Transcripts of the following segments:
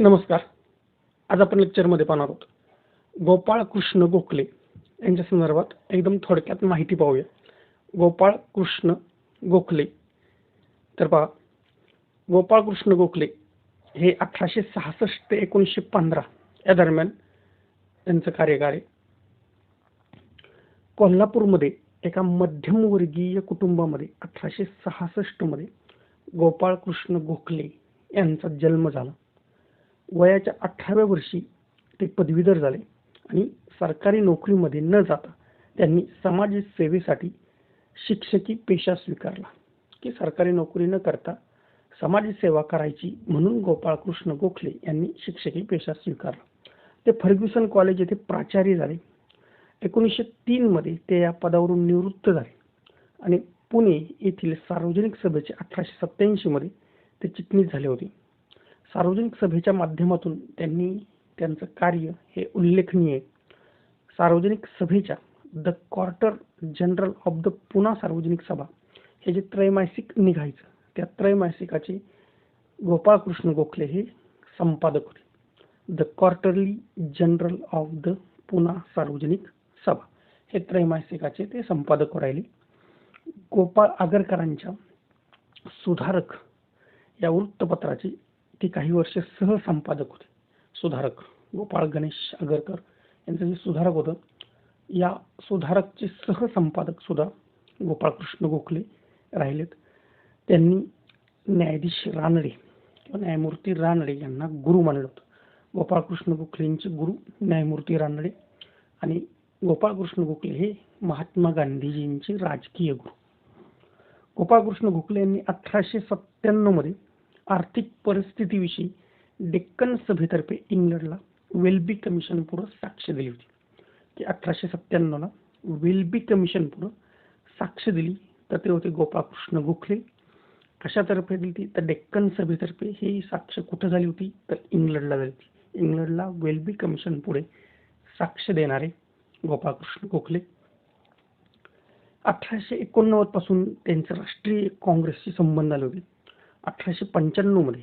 नमस्कार. आज आपण लेक्चरमध्ये पाहणार आहोत. गोपाळ कृष्ण गोखले यांच्या संदर्भात एकदम थोडक्यात माहिती पाहूया. गोपाळ कृष्ण गोखले. तर पहा गोपाळ कृष्ण गोखले हे अठराशे सहासष्ट ते एकोणीसशे पंधरा या दरम्यान त्यांचं कार्यकाळ आहे. कोल्हापूरमध्ये एका मध्यमवर्गीय कुटुंबामध्ये अठराशे सहासष्टमध्ये गोपाळ कृष्ण गोखले यांचा जन्म झाला. वयाच्या अठराव्या वर्षी ते पदवीधर झाले आणि सरकारी नोकरीमध्ये न जाता त्यांनी समाजसेवेसाठी शिक्षकी पेशा स्वीकारला. की सरकारी नोकरी न करता समाजसेवा करायची म्हणून गोपाळकृष्ण गोखले यांनी शिक्षकी पेशा स्वीकारला. ते फर्ग्युसन कॉलेज येथे प्राचार्य झाले. एकोणीसशे तीनमध्ये ते या पदावरून निवृत्त झाले. आणि पुणे येथील सार्वजनिक सभेचे अठराशे सत्याऐंशीमध्ये ते चिटणीस झाले होते. सार्वजनिक सभेच्या माध्यमातून त्यांनी त्यांचं कार्य हे उल्लेखनीय सार्वजनिक सभेच्या the quarter general of the Poona Sarvajanik Sabha हे जे त्रैमासिक निघायचं त्या त्रैमासिकाचे गोपाळकृष्ण गोखले हे संपादक होते. The quarterly general of the Poona Sarvajanik Sabha हे त्रैमासिकाचे ते संपादक राहिले. गोपाळ आगरकरांच्या सुधारक या वृत्तपत्राची ते काही वर्ष सहसंपादक होते. सुधारक. गोपाळ गणेश आगरकर यांचं जे सुधारक होतं या सुधारकचे सहसंपादक सुद्धा गोपाळकृष्ण गोखले राहिलेत. त्यांनी न्यायाधीश रानडे किंवा न्यायमूर्ती रानडे यांना गुरु मानलं होतं. गोपाळकृष्ण गोखलेंचे गुरु न्यायमूर्ती रानडे आणि गोपाळकृष्ण गोखले हे महात्मा गांधीजींचे राजकीय गुरु. गोपाळकृष्ण गोखले यांनी अठराशे सत्त्याण्णवमध्ये आर्थिक परिस्थितीविषयी डेक्कन सभेतर्फे इंग्लंडला वेल्बी कमिशन पुढं साक्ष दिली होती. की अठराशे सत्त्याण्णवला वेल्बी कमिशन पुढं साक्ष दिली. तर ते होते गोपाळकृष्ण गोखले. कशातर्फे दिली होती? तर डेक्कन सभेतर्फे ही साक्ष कुठं झाली होती? तर इंग्लंडला झाली होती. इंग्लंडला वेल्बी कमिशन पुढे साक्ष देणारे गोपाळकृष्ण गोखले. अठराशे एकोणनव्वदपासून त्यांचे राष्ट्रीय काँग्रेसशी संबंध आले होते. अठराशे पंच्याण्णवमध्ये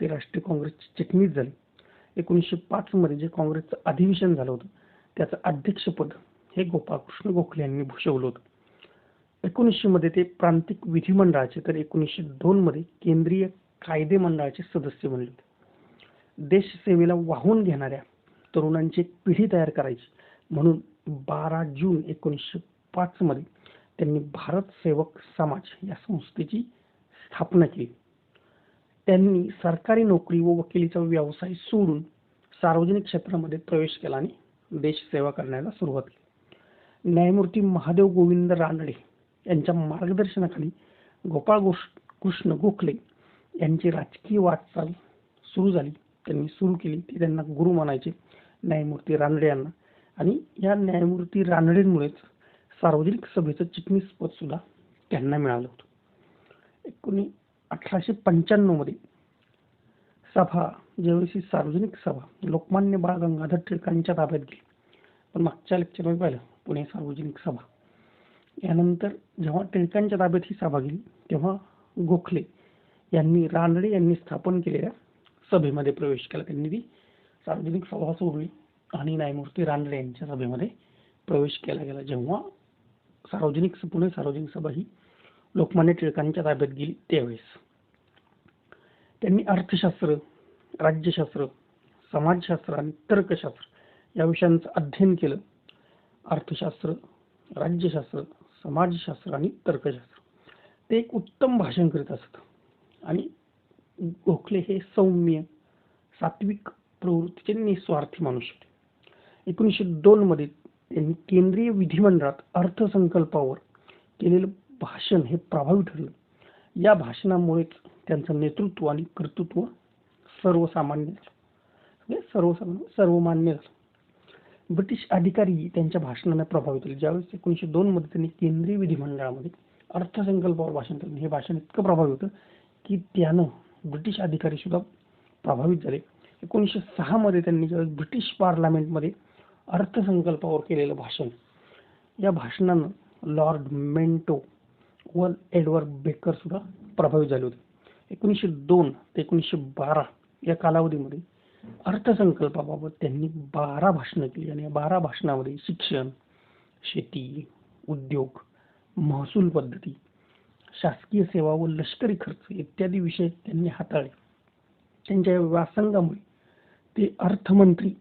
ते राष्ट्रीय काँग्रेसचे चिटणीस झाले. एकोणीसशे पाचमध्ये जे काँग्रेसचं अधिवेशन झालं होतं त्याचं अध्यक्षपद हे गोपाळकृष्ण गोखले यांनी भूषवलं होतं. एकोणीसशे ते प्रांतिक विधिमंडळाचे तर एकोणीसशे दोनमध्ये केंद्रीय कायदे मंडळाचे सदस्य बनले होते. देशसेवेला वाहून घेणाऱ्या तरुणांची एक पिढी तयार करायची म्हणून बारा जून एकोणीसशे पाचमध्ये त्यांनी भारत सेवक समाज या संस्थेची स्थापना केली. त्यांनी सरकारी नोकरी व वकिलीचा व्यवसाय सोडून सार्वजनिक क्षेत्रामध्ये प्रवेश केला आणि देशसेवा करण्याला सुरुवात केली. न्यायमूर्ती महादेव गोविंद रानडे यांच्या मार्गदर्शनाखाली गोपाळ गोष कृष्ण गोखले यांची राजकीय वाटचाल सुरू झाली. त्यांनी सुरू केली ती त्यांना गुरु मानायचे न्यायमूर्ती रानडे यांना. आणि या न्यायमूर्ती रानडेंमुळेच सार्वजनिक सभेचं चिटणीस पद सुद्धा त्यांना मिळालं होतं. एकोणी अठराशे पंच्याण्णवमध्ये सभा ज्यावेळी सार्वजनिक सभा लोकमान्य बाळ गंगाधर टिळकांच्या ताब्यात गेली. पण मागच्या लेक्चरमध्ये पाहिलं पुणे सार्वजनिक सभा. यानंतर जेव्हा टिळकांच्या ताब्यात ही सभा गेली तेव्हा गोखले यांनी रानडे यांनी स्थापन केलेल्या सभेमध्ये प्रवेश केला. त्यांनी ती सार्वजनिक सभा सोडली आणि न्यायमूर्ती रानडे यांच्या सभेमध्ये प्रवेश केला गेला. जेव्हा सार्वजनिक पुणे सार्वजनिक सभा ही लोकमान्य टिळकांच्या ताब्यात गेली त्यावेळेस. त्यांनी अर्थशास्त्र राज्यशास्त्र समाजशास्त्र आणि तर्कशास्त्र या विषयांचं अध्ययन केलं. अर्थशास्त्र राज्यशास्त्र समाजशास्त्र आणि तर्कशास्त्र. ते एक उत्तम भाषण करीत असत. आणि गोखले हे सौम्य सात्विक प्रवृत्तीचे निस्वार्थी माणूस होते. एकोणीसशे दोनमध्ये त्यांनी केंद्रीय विधिमंडळात अर्थसंकल्पावर केलेलं भाषण हे प्रभावी ठरलं. या भाषणामुळेच त्यांचं नेतृत्व आणि कर्तृत्व सर्वसामान्य म्हणजे सर्वसामान्य सर्वमान्य झालं. ब्रिटिश अधिकारी त्यांच्या भाषणाने प्रभावित झाले ज्यावेळेस एकोणीसशे दोनमध्ये त्यांनी केंद्रीय विधिमंडळामध्ये अर्थसंकल्पावर भाषण केलं. हे भाषण इतकं प्रभावी होतं की त्यानं ब्रिटिश अधिकारी सुद्धा प्रभावित झाले. एकोणीसशे सहामध्ये त्यांनी ज्यावेळेस ब्रिटिश पार्लमेंटमध्ये अर्थसंकल्पावर केलेलं भाषण या भाषणानं लॉर्ड मेंटो व एडवर्ड बेकर सुद्धा प्रभावित झाले होते. एकोणीसशे दोन ते एकोणीसशे बारा या कालावधीमध्ये अर्थसंकल्पाबाबत त्यांनी बारा भाषणं केली आणि या बारा भाषणामध्ये शिक्षण शेती उद्योग महसूल पद्धती शासकीय सेवा व लष्करी खर्च इत्यादी विषय त्यांनी हाताळले. त्यांच्या या व्यासंगामुळे ते अर्थमंत्री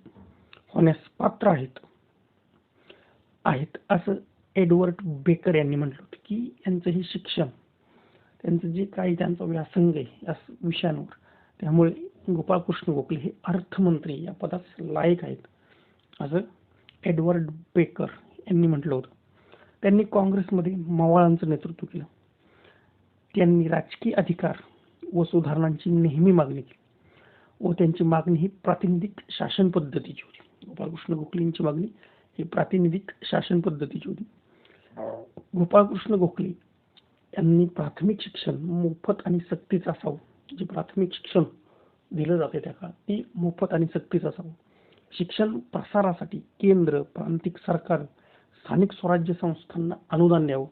होण्यास पात्र आहेत. आहेत असं एडवर्ड बेकर यांनी म्हटलं होतं की यांचं हे शिक्षण त्यांचं जे काही त्यांचा व्यासंग आहे या विषयांवर त्यामुळे गोपाळकृष्ण गोखले हे अर्थमंत्री या पदास लायक आहेत. असं एडवर्ड बेकर यांनी म्हटलं होतं. त्यांनी काँग्रेसमध्ये मवाळांचं नेतृत्व केलं. त्यांनी राजकीय अधिकार व सुधारणांची नेहमी मागणी केली. व त्यांची मागणी ही प्रातिनिधिक शासन पद्धतीची होती. गोपाळकृष्ण गोखलेंची मागणी ही प्रातिनिधिक शासन पद्धतीची होती. गोपाळकृष्ण गोखले यांनी प्राथमिक शिक्षण मोफत आणि सक्तीचं असावं. जे प्राथमिक शिक्षण दिलं जाते त्या काळात ती मोफत आणि सक्तीचं असावं. शिक्षण प्रसारासाठी केंद्र प्रांतिक सरकार स्थानिक स्वराज्य संस्थांना अनुदान द्यावं.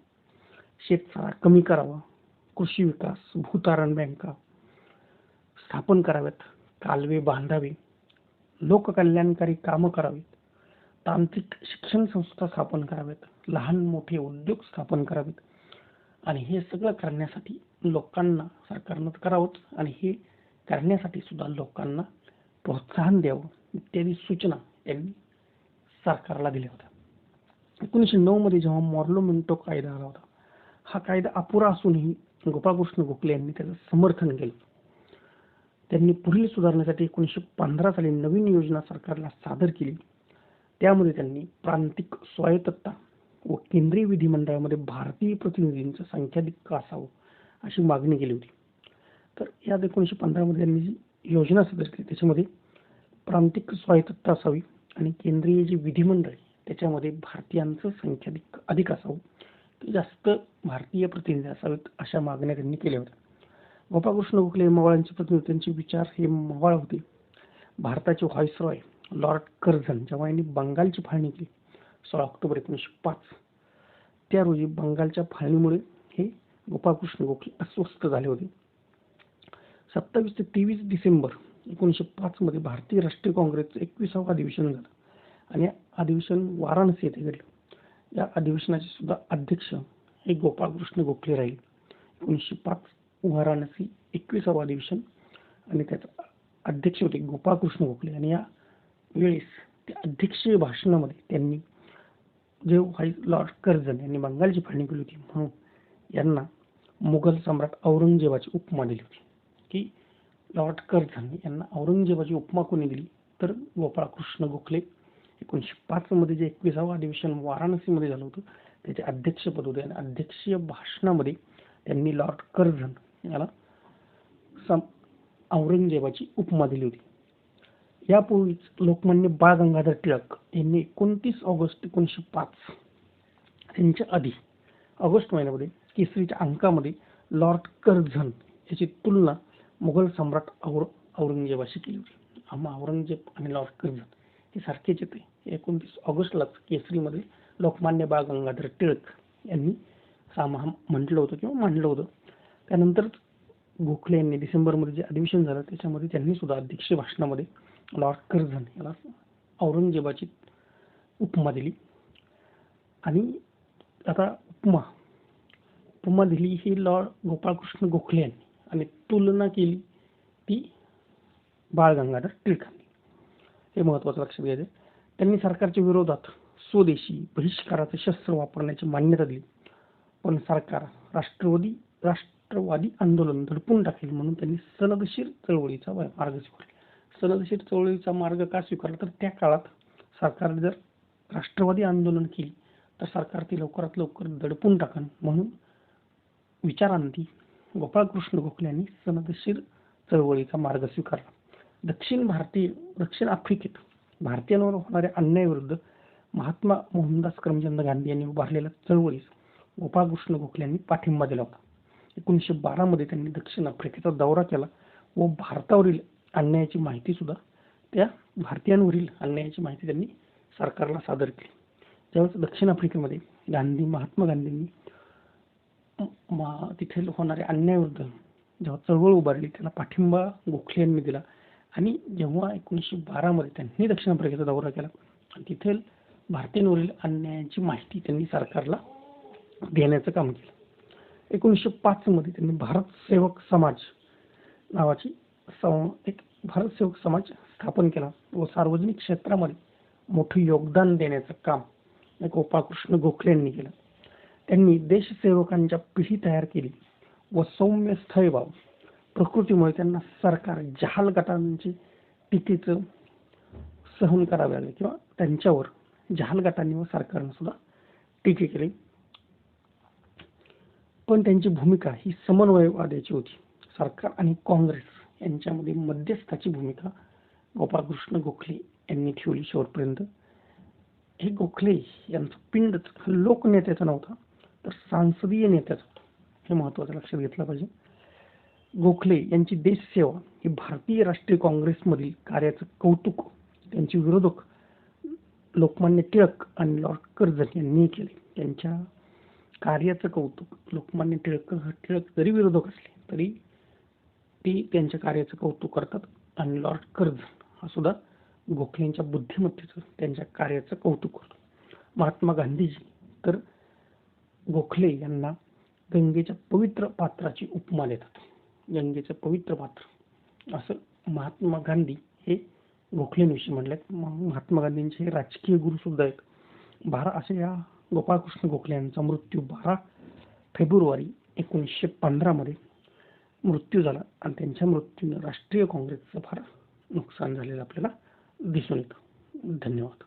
शेतसारा कमी करावा. कृषी विकास भूतारण बँका स्थापन कराव्यात. कालवे बांधावे. लोककल्याणकारी कामं करावीत. तांत्रिक शिक्षण संस्था स्थापन कराव्यात. लहान मोठे उद्योग स्थापन करावेत. आणि हे सगळं करण्यासाठी लोकांना सरकारनं करावंच आणि हे करण्यासाठी सुद्धा लोकांना प्रोत्साहन द्यावं इत्यादी सूचना यांनी सरकारला दिल्या होत्या. एकोणीसशे मध्ये जेव्हा मॉर्लो मिंटो कायदा आला होता हा कायदा अपुरा असूनही गोपाळकृष्ण गोखले यांनी त्याचं समर्थन केलं. त्यांनी पुढील सुधारण्यासाठी एकोणीसशे पंधरा साली नवीन योजना सरकारला सादर केली. त्यामध्ये त्यांनी प्रांतिक स्वायत्तता व केंद्रीय विधिमंडळामध्ये भारतीय प्रतिनिधींचं संख्याधिक्य असावं अशी मागणी केली होती. तर यात एकोणीसशे पंधरामध्ये त्यांनी जी योजना सादर केली त्याच्यामध्ये प्रांतिक स्वायत्तता असावी आणि केंद्रीय जे विधिमंडळ आहे त्याच्यामध्ये भारतीयांचं संख्याधिक अधिक असावं ते जास्त भारतीय प्रतिनिधी असावेत अशा मागण्या त्यांनी केल्या होत्या. गोपाळकृष्ण गोखले मवाळांचे प्रतिनिधी त्यांचे विचार हे मवाळ होते. भारताचे व्हॉइसरॉय लॉर्ड कर्झन जेव्हा यांनी बंगालची फाळणी केली. सोळा ऑक्टोबर एकोणीसशे पाच. त्या रोजी बंगालच्या फाळणीमुळे हे गोपाळकृष्ण गोखले अस्वस्थ झाले होते. सत्तावीस ते तेवीस डिसेंबर एकोणीसशे पाचमध्ये भारतीय राष्ट्रीय काँग्रेसचं एकविसावं अधिवेशन झालं आणि अधिवेशन वाराणसी येथे घडलं. या अधिवेशनाचे सुद्धा अध्यक्ष हे गोपाळकृष्ण गोखले राहील. एकोणीसशे पाच वाराणसी एकविसावं अधिवेशन आणि त्याचं अध्यक्ष होते गोपाळकृष्ण गोखले आणि या वेळेस त्या अध्यक्षीय भाषणामध्ये त्यांनी जे व्हाईस लॉर्ड कर्जन यांनी बंगालची फाळणी केली होती म्हणून यांना मुघल सम्राट औरंगजेबाची उपमा दिली होती. की लॉर्ड कर्जन यांना औरंगजेबाची उपमा कोणी दिली? तर गोपाळकृष्ण गोखले. एकोणीसशे पाचमध्ये जे एकविसावं अधिवेशन वाराणसीमध्ये झालं होतं त्याचे अध्यक्षपद होते. आणि अध्यक्षीय भाषणामध्ये त्यांनी लॉर्ड कर्झन याला सम औरंगजेबाची उपमा दिली होती. यापूर्वीच लोकमान्य बाळ गंगाधर टिळक यांनी एकोणतीस ऑगस्ट एकोणीसशे पाच यांच्या आधी ऑगस्ट महिन्यामध्ये केसरीच्या अंकामध्ये लॉर्ड कर्झन याची तुलना मुघल सम्राट और औरंगजेबाशी केली होती. आम्हा औरंगजेब आणि लॉर्ड कर्झन हे सारखेच येते एकोणतीस ऑगस्टलाच केसरीमध्ये लोकमान्य बाळ गंगाधर टिळक यांनी सामहा म्हटलं होतं किंवा मांडलं होतं. त्यानंतर गोखले यांनी डिसेंबरमध्ये जे अधिवेशन झालं त्याच्यामध्ये त्यांनी सुद्धा अध्यक्ष भाषणामध्ये लॉर्ड कर्झन याला औरंगजेबाची उपमा दिली. आणि आता उपमा. उपमा दिली ही लॉर्ड गोपाळकृष्ण गोखले यांनी. आणि तुलना केली ती बाळ गंगाधर टिळकांनी. हे महत्वाचं लक्षात घ्यायचं त्यांनी सरकारच्या विरोधात स्वदेशी बहिष्काराचं शस्त्र वापरण्याची मान्यता दिली. पण सरकार राष्ट्रवादी राष्ट्रवादी आंदोलन धडपून टाकेल म्हणून त्यांनी सनदशीर चळवळीचा मार्ग स्वीकारला. सनदशीर चळवळीचा मार्ग का स्वीकारला? तर त्या काळात सरकारने जर राष्ट्रवादी आंदोलन केली तर सरकार ती लवकरात लवकर दडपून टाकन म्हणून विचारांती गोपाळकृष्ण गोखले यांनी सनदशीर चळवळीचा मार्ग स्वीकारला. दक्षिण भारतीय दक्षिण आफ्रिकेत भारतीयांवर होणाऱ्या अन्यायाविरुद्ध महात्मा मोहनदास करमचंद गांधी यांनी उभारलेल्या चळवळीस गोपाळकृष्ण गोखले यांनी पाठिंबा दिला होता. एकोणीसशे बारामध्ये त्यांनी दक्षिण आफ्रिकेचा दौरा केला व भारतावरील अन्यायाची माहिती सुद्धा त्या भारतीयांवरील अन्यायाची माहिती त्यांनी सरकारला सादर केली. त्यावेळेस दक्षिण आफ्रिकेमध्ये गांधी महात्मा गांधींनी तिथे होणाऱ्या अन्यायाविरुद्ध जेव्हा चळवळ उभारली त्याला पाठिंबा गोखले यांनी दिला. आणि जेव्हा एकोणीसशे बारामध्ये त्यांनी दक्षिण आफ्रिकेचा दौरा केला आणि भारतीयांवरील अन्यायाची माहिती त्यांनी सरकारला देण्याचं काम केलं. एकोणीसशे पाचमध्ये त्यांनी भारत सेवक समाज नावाची एक भारतसेवक समाज स्थापन केला. व सार्वजनिक क्षेत्रामध्ये मोठं योगदान देण्याचं काम गोपाळकृष्ण गोखले यांनी केलं. त्यांनी देशसेवकांच्या पिढी तयार केली व सौम्य स्थैर्यभाव प्रकृतीमुळे त्यांना सरकार जहाल गटांची टीकेचं सहन करावे लागले किंवा त्यांच्यावर जहाल गटांनी व सरकारनं सुद्धा टीके केली. पण त्यांची भूमिका ही समन्वयवादाची होती. सरकार आणि काँग्रेस यांच्यामध्ये मध्यस्थाची भूमिका गोपाळकृष्ण गोखले यांनी ठेवली शेवटपर्यंत. हे गोखले यांचं पिंडच लोकनेत्याचा नव्हता तर सांसदीय नेत्याचा होता. हे महत्वाचं लक्षात घेतलं पाहिजे. गोखले यांची देशसेवा ही भारतीय राष्ट्रीय काँग्रेसमधील कार्याचं कौतुक त्यांचे विरोधक लोकमान्य टिळक आणि लॉर्ड कर्जन यांनी केले. त्यांच्या कार्याचं कौतुक लोकमान्य टिळक टिळक जरी विरोधक असले तरी ते त्यांच्या कार्याचं कौतुक करतात. आणि लॉर्ड कर्झन हा सुद्धा गोखलेंच्या बुद्धिमत्तेचं त्यांच्या कार्याचं कौतुक करतो. महात्मा गांधीजी तर गोखले यांना गंगेच्या पवित्र पात्राची उपमा देतात. गंगेचं पवित्र पात्र. असं महात्मा गांधी हे गोखलेंविषयी म्हणलेत. महात्मा गांधींचे हे राजकीय गुरु सुद्धा आहेत. बारा असे या गोपाळकृष्ण गोखले यांचा मृत्यू बारा फेब्रुवारी एकोणीसशे पंधरामध्ये मृत्यू झाला. आणि त्यांच्या मृत्यूने राष्ट्रीय काँग्रेसचं फार नुकसान झालेलं आपल्याला दिसून येतं. धन्यवाद.